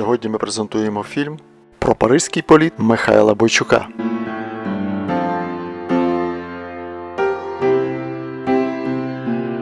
Сьогодні ми презентуємо фільм про паризький політ Михайла Бойчука.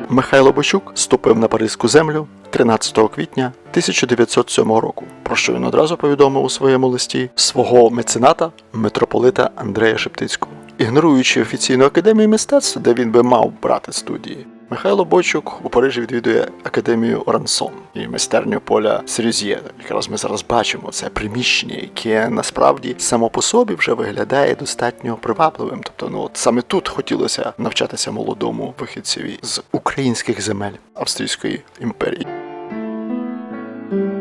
Михайло Бойчук ступив на паризьку землю 13 квітня 1907 року, про що він одразу повідомив у своєму листі свого мецената митрополита Андрея Шептицького. Ігноруючи офіційну академію мистецтв, де він би мав брати студії, Михайло Бойчук у Парижі відвідує академію Орансон і майстерню поля Серюзьє. Якраз ми зараз бачимо це приміщення, яке насправді само по собі вже виглядає достатньо привабливим. Тобто, ну от саме тут хотілося навчатися молодому вихідцеві з українських земель Австрійської імперії.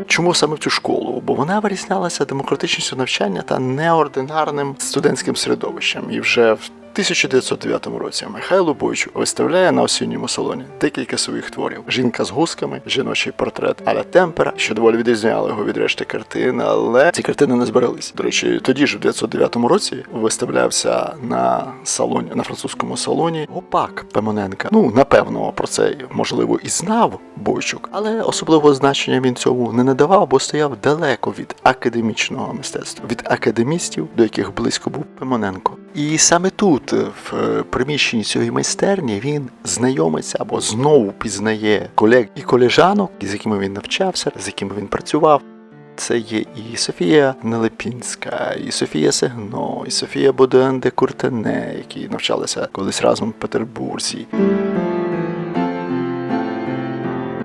Чому саме в цю школу? Бо вона вирізнялася демократичністю навчання та неординарним студентським середовищем. І вже в 1909 році Михайло Бойчук виставляє на осінньому салоні декілька своїх творів: жінка з гусками, жіночий портрет Аля Темпера, що доволі відрізняло його від решти картин, але ці картини не збирались. До речі, тоді ж, в 1909 році, виставлявся на салоні на французькому салоні Гопак Пемоненка. Ну напевно про це можливо і знав Бойчук, але особливого значення він цьому не надавав, бо стояв далеко від академічного мистецтва, від академістів, до яких близько був Пимоненко. І саме тут, в е, приміщенні цієї майстерні, він знайомиться або знову пізнає колег і колежанок, з якими він навчався, з якими він працював. Це є і Софія Нелепінська, і Софія Сегно, і Софія Бодуен де Куртене, які навчалися колись разом в Петербурзі.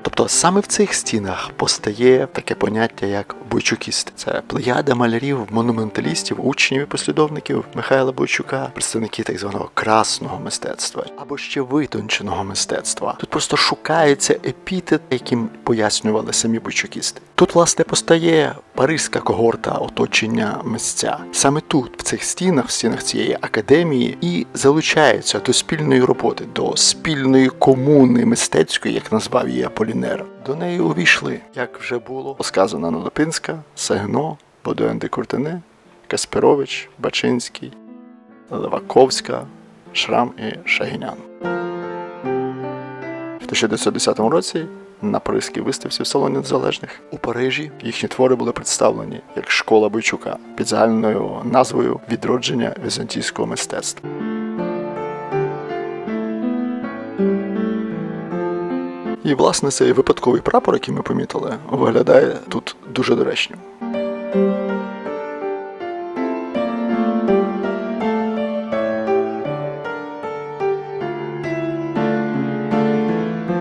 Тобто саме в цих стінах постає таке поняття як бойчукіст. Це плеяда малярів, монументалістів, учнів і послідовників Михайла Бойчука, представники так званого красного мистецтва або ще витонченого мистецтва. Тут просто шукається епітет, яким пояснювали самі бойчукісти. Тут, власне, постає паризька когорта оточення місця. Саме тут, в цих стінах, в стінах цієї академії, і залучаються до спільної роботи, до спільної комуни мистецької, як назвав її Аполінер. До неї увійшли, як вже було сказано Нолопинська, Сегно, Бодуен де Куртене, Касперович, Бачинський, Леваковська, Шрам і Шагінян. В 1910 році на Паризькій виставці в Салоні Незалежних у Парижі їхні твори були представлені як школа Бойчука під загальною назвою Відродження візантійського мистецтва. І власне цей випадковий прапор, який ми помітили, виглядає тут дуже доречно.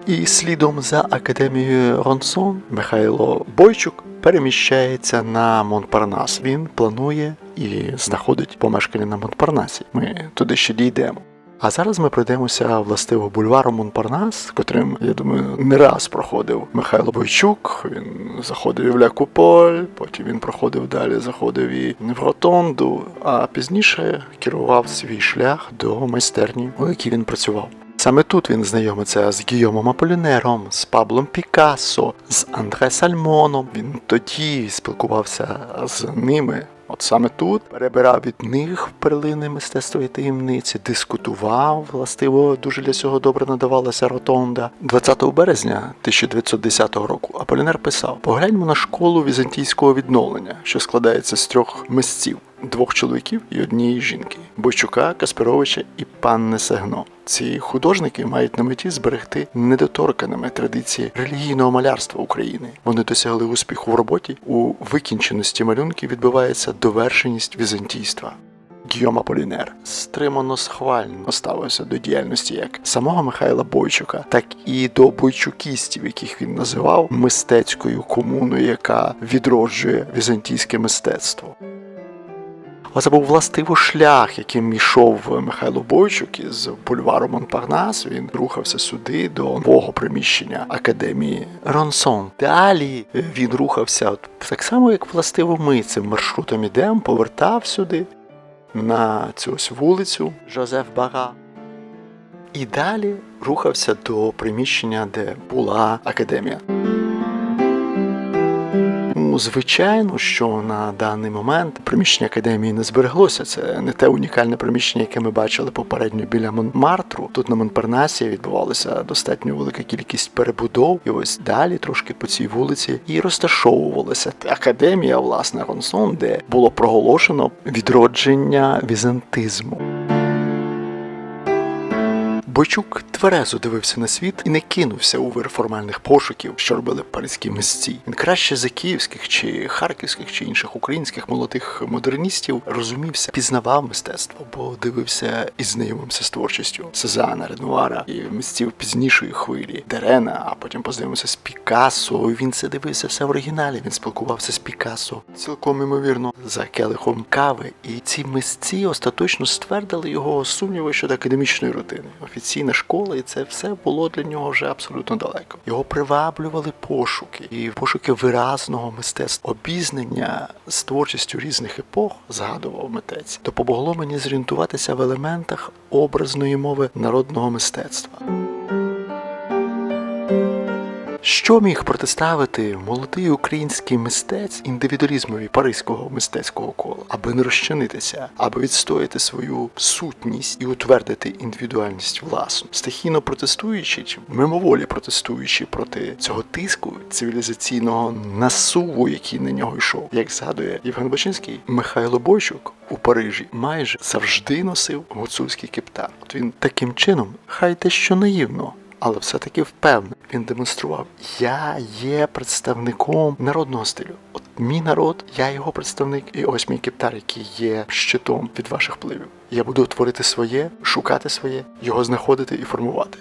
І слідом за академією Ронсон Михайло Бойчук переміщається на Монпарнас. Він планує і знаходить помешкання на Монпарнасі. Ми туди ще дійдемо. А зараз ми пройдемося властиво бульваром Монпарнас, котрим, я думаю, не раз проходив Михайло Бойчук. Він заходив в Ля Куполь, потім він проходив далі, заходив і в Ротонду, а пізніше керував свій шлях до майстерні, у якій він працював. Саме тут він знайомиться з Гійомом Аполінером, з Паблом Пікассо, з Андре Сальмоном. Він тоді спілкувався з ними. От саме тут перебирав від них перлини мистецтва і таємниці, дискутував. Властиво дуже для цього добре надавалася ротонда. 20 березня 1910 року Аполінер писав: погляньмо на школу візантійського відновлення, що складається з трьох мисців. Двох чоловіків і однієї жінки Бойчука, Касперовича і панни Сегно. Ці художники мають на меті зберегти недоторканими традиції релігійного малярства України. Вони досягли успіху в роботі. У викінченості малюнків відбувається довершеність візантійства. Гійом Аполінер стримано схвально ставився до діяльності як самого Михайла Бойчука, так і до бойчукістів, яких він називав мистецькою комуною, яка відроджує візантійське мистецтво. А це був властиво шлях, яким йшов Михайло Бойчук із бульвару Монпарнас. Він рухався сюди до нового приміщення академії Ронсон. Далі він рухався так само, як властиво ми цим маршрутом ідемо, повертав сюди на цю ось вулицю Жозеф Бара. І далі рухався до приміщення, де була академія. Тому, звичайно, що на даний момент приміщення академії не збереглося. Це не те унікальне приміщення, яке ми бачили попередньо біля Монмартру. Тут на Монпарнасі відбувалася достатньо велика кількість перебудов, і ось далі, трошки по цій вулиці, і розташовувалася академія, власне, Ронсон, де було проголошено відродження візантизму. Бойчук тверезо дивився на світ і не кинувся у вир формальних пошуків, що робили паризькі мисці. Він краще за київських чи харківських чи інших українських молодих модерністів розумівся, пізнавав мистецтво, бо дивився і знайомився з творчістю Сезана, Ренуара і митців пізнішої хвилі, Дерена, а потім познайомився з Пікассо. Він це дивився все в оригіналі. Він спілкувався з Пікассо цілком імовірно за келихом кави. І ці мисці остаточно ствердили його сумніви щодо академічної рутини. Офіційна школа, і це все було для нього вже абсолютно далеко. Його приваблювали пошуки і пошуки виразного мистецтва, обізнання з творчістю різних епох, згадував митець, допомогло мені зорієнтуватися в елементах образної мови народного мистецтва. Що міг протиставити молодий український мистець індивідуалізмові паризького мистецького кола, аби не розчинитися, аби відстояти свою сутність і утвердити індивідуальність власну, стихійно протестуючи чи мимоволі протестуючи проти цього тиску цивілізаційного насуву, який на нього йшов, як згадує Євген Бачинський, Михайло Бойчук у Парижі майже завжди носив гуцульський кептар. От він таким чином, хай те що наївно, але все-таки впевнений, він демонстрував: я є представником народного стилю. От мій народ, я його представник, і ось мій кептар, який є щитом від ваших впливів. Я буду творити своє, шукати своє, його знаходити і формувати.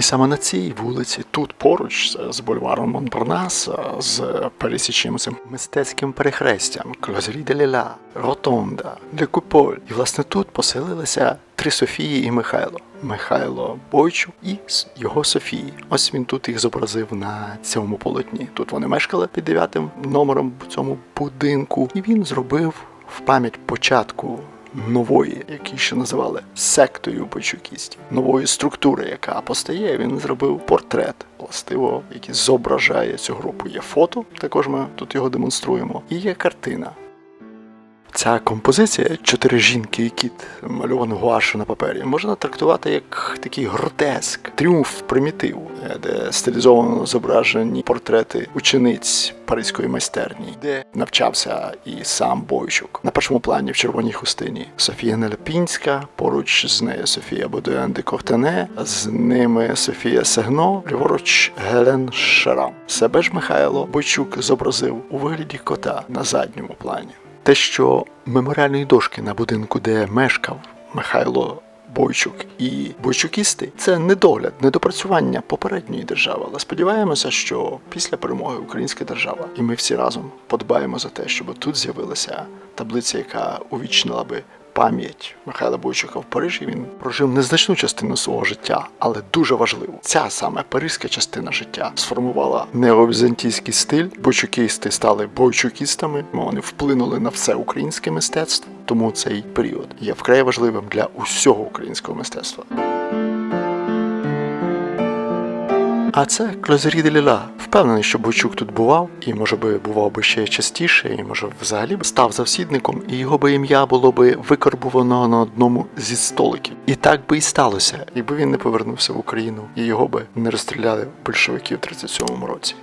І саме на цій вулиці, тут поруч з бульваром Монпарнас, з пересічним цим мистецьким перехрестям, Клозрі де Ліла, Ротонда, Де Куполь. І власне тут поселилися три Софії і Михайло. Михайло Бойчук і його Софії. Ось він тут їх зобразив на цьому полотні. Тут вони мешкали під дев'ятим номером в цьому будинку, і він зробив в пам'ять початку нової, які ще називали сектою бойчукістів, нової структури, яка постає, він зробив портрет, властиво, який зображає цю групу. Є фото, також ми тут його демонструємо, і є картина. Ця композиція чотири жінки і кіт, мальовано гуашу на папері, можна трактувати як такий гротеск, тріумф примітиву, де стилізовано зображені портрети учениць паризької майстерні, де навчався і сам Бойчук. На першому плані в червоній хустині Софія Нелепінська, поруч з нею Софія Бодуян де Ковтане, з ними Софія Сегно, ліворуч Гелен Шарам. Себе ж Михайло Бойчук зобразив у вигляді кота на задньому плані. Те, що меморіальної дошки на будинку, де мешкав Михайло Бойчук і бойчукісти, це недогляд, недопрацювання попередньої держави. Але сподіваємося, що після перемоги українська держава, і ми всі разом подбаємо за те, щоб тут з'явилася таблиця, яка увічнила би пам'ять Михайла Бойчука в Парижі. Він прожив незначну частину свого життя, але дуже важливу. Ця саме паризька частина життя сформувала неовізантійський стиль. Бойчукісти стали бойчукістами. Вони вплинули на все українське мистецтво. Тому цей період є вкрай важливим для усього українського мистецтва. А це Клозері де Ліла. Впевнений, що Бойчук тут бував, і може би бував би ще частіше, і може взагалі б став завсідником, і його би ім'я було би викарбувано на одному зі столиків. І так би і сталося, якби він не повернувся в Україну, і його би не розстріляли большевики в 37-му році.